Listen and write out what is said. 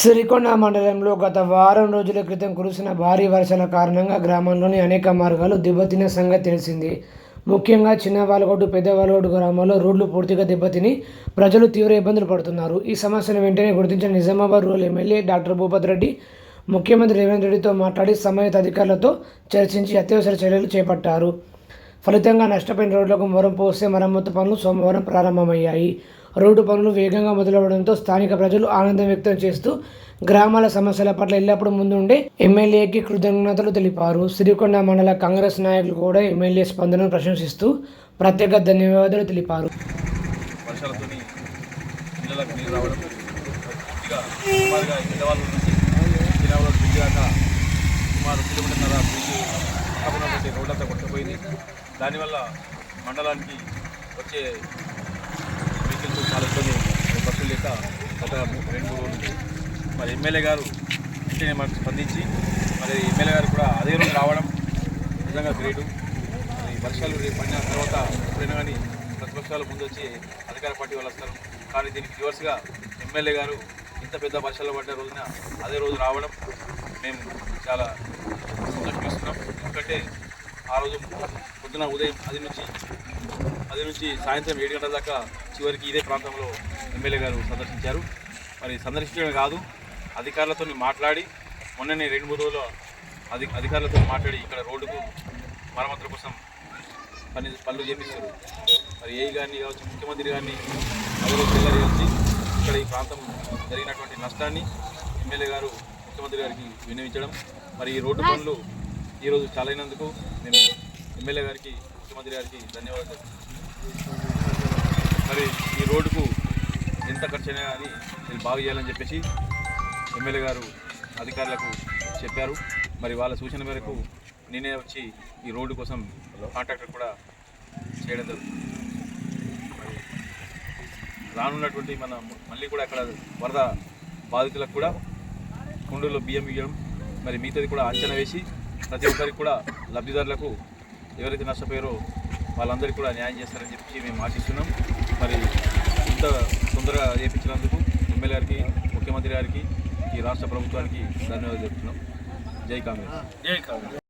సిరికొండ మండలంలో గత వారం రోజుల క్రితం కురిసిన భారీ వర్షాల కారణంగా గ్రామంలోని అనేక మార్గాలు దెబ్బతిన్న సంగతి తెలిసింది. ముఖ్యంగా చిన్న వాలగొడ్డు పెద్ద వాలగొడ్డు గ్రామాల్లో రోడ్లు పూర్తిగా దెబ్బతిని ప్రజలు తీవ్ర ఇబ్బందులు పడుతున్నారు. ఈ సమస్యను వెంటనే గుర్తించిన Nizamabad rural MLA doctor Bhupath Reddy ముఖ్యమంత్రి రేవంత్ రెడ్డితో మాట్లాడి సంబంధిత అధికారులతో చర్చించి అత్యవసర చర్యలు చేపట్టారు. ఫలితంగా నష్టపోయిన రోడ్లకు మొరం పోస్తే మరమ్మతు పనులు సోమవారం ప్రారంభమయ్యాయి. రోడ్డు పనులు వేగంగా మొదలవడంతో స్థానిక ప్రజలు ఆనందం వ్యక్తం చేస్తూ గ్రామాల సమస్యల పట్ల ఎల్లప్పుడూ ముందుండే ఎమ్మెల్యేకి కృతజ్ఞతలు తెలిపారు. సిరికొండ మండల కాంగ్రెస్ నాయకులు కూడా ఎమ్మెల్యే స్పందనను ప్రశంసిస్తూ ప్రత్యేక ధన్యవాదాలు తెలిపారు. సుమారు కిలోమీటర్న్నర బ్రిడ్జ్ ఉన్నటువంటి రోడ్లంతా కొట్టుకుపోయింది. దానివల్ల మండలానికి వచ్చే వెహికల్స్ చాలా ఇబ్బంది బస్సులు లేక గత రెండు మూడు మరి ఎమ్మెల్యే గారు వెంటనే మాకు స్పందించి మరి ఎమ్మెల్యే గారు కూడా అదే రోజు రావడం నిజంగా గ్రేటు. మరి వర్షాలు రేపు పడిన తర్వాత ఎప్పుడైనా కానీ ప్రతిపక్షాలు ముందు వచ్చి అధికార పార్టీ వాళ్ళు వస్తారు. కానీ దీనికి రివర్స్గా ఎమ్మెల్యే గారు ఇంత పెద్ద వర్షాలు పడ్డ రోజున అదే రోజు రావడం మేము చాలా సంతోషిస్తున్నాం ఎందుకంటే ఆ రోజు పొద్దున ఉదయం అది నుంచి అది నుంచి సాయంత్రం ఏడు గంటల దాకా చివరికి ఇదే ప్రాంతంలో ఎమ్మెల్యే గారు సందర్శించారు. మరి సందర్శించడమే కాదు అధికారులతో మాట్లాడి మొన్ననే రెండు మూడు రోజులు అధి అధికారులతో మాట్లాడి ఇక్కడ రోడ్డుకు మరమ్మతుల కోసం పని పనులు చేపిస్తారు. మరి ఏ గారిని కావచ్చు ముఖ్యమంత్రి గారిని అదే వచ్చి ఇక్కడ ఈ ప్రాంతం జరిగినటువంటి నష్టాన్ని ఎమ్మెల్యే గారు ముఖ్యమంత్రి గారికి విన్నవించడం మరి ఈ రోడ్డు పనులు ఈరోజు చాలైనందుకు మేము ఎమ్మెల్యే గారికి ముఖ్యమంత్రి గారికి ధన్యవాదాలు మరి ఈ రోడ్డుకు ఎంత ఖర్చు అయినా కానీ నేను బాగు చేయాలని చెప్పేసి ఎమ్మెల్యే గారు అధికారులకు చెప్పారు. మరి వాళ్ళ సూచన మేరకు నేనే వచ్చి ఈ రోడ్డు కోసం కాంట్రాక్టర్ కూడా చేయడం జరుగుతుంది. రానున్నటువంటి మన మళ్ళీ కూడా అక్కడ వరద బాధితులకు కూడా కుండూరులో బియ్యం ఇవ్వడం మరి మిగతాది కూడా అంచనా వేసి ప్రతి ఒక్కరికి కూడా లబ్ధిదారులకు ఎవరైతే నష్టపోయారో వాళ్ళందరికీ కూడా న్యాయం చేస్తారని చెప్పి మేము ఆశిస్తున్నాం. మరి ఇంత తొందరగా చేయించినందుకు ఎమ్మెల్యే గారికి ముఖ్యమంత్రి గారికి ఈ రాష్ట్ర ప్రభుత్వానికి ధన్యవాదాలు చెప్తున్నాం. జై కాంగ్రెస్. జై కాంగ్రెస్.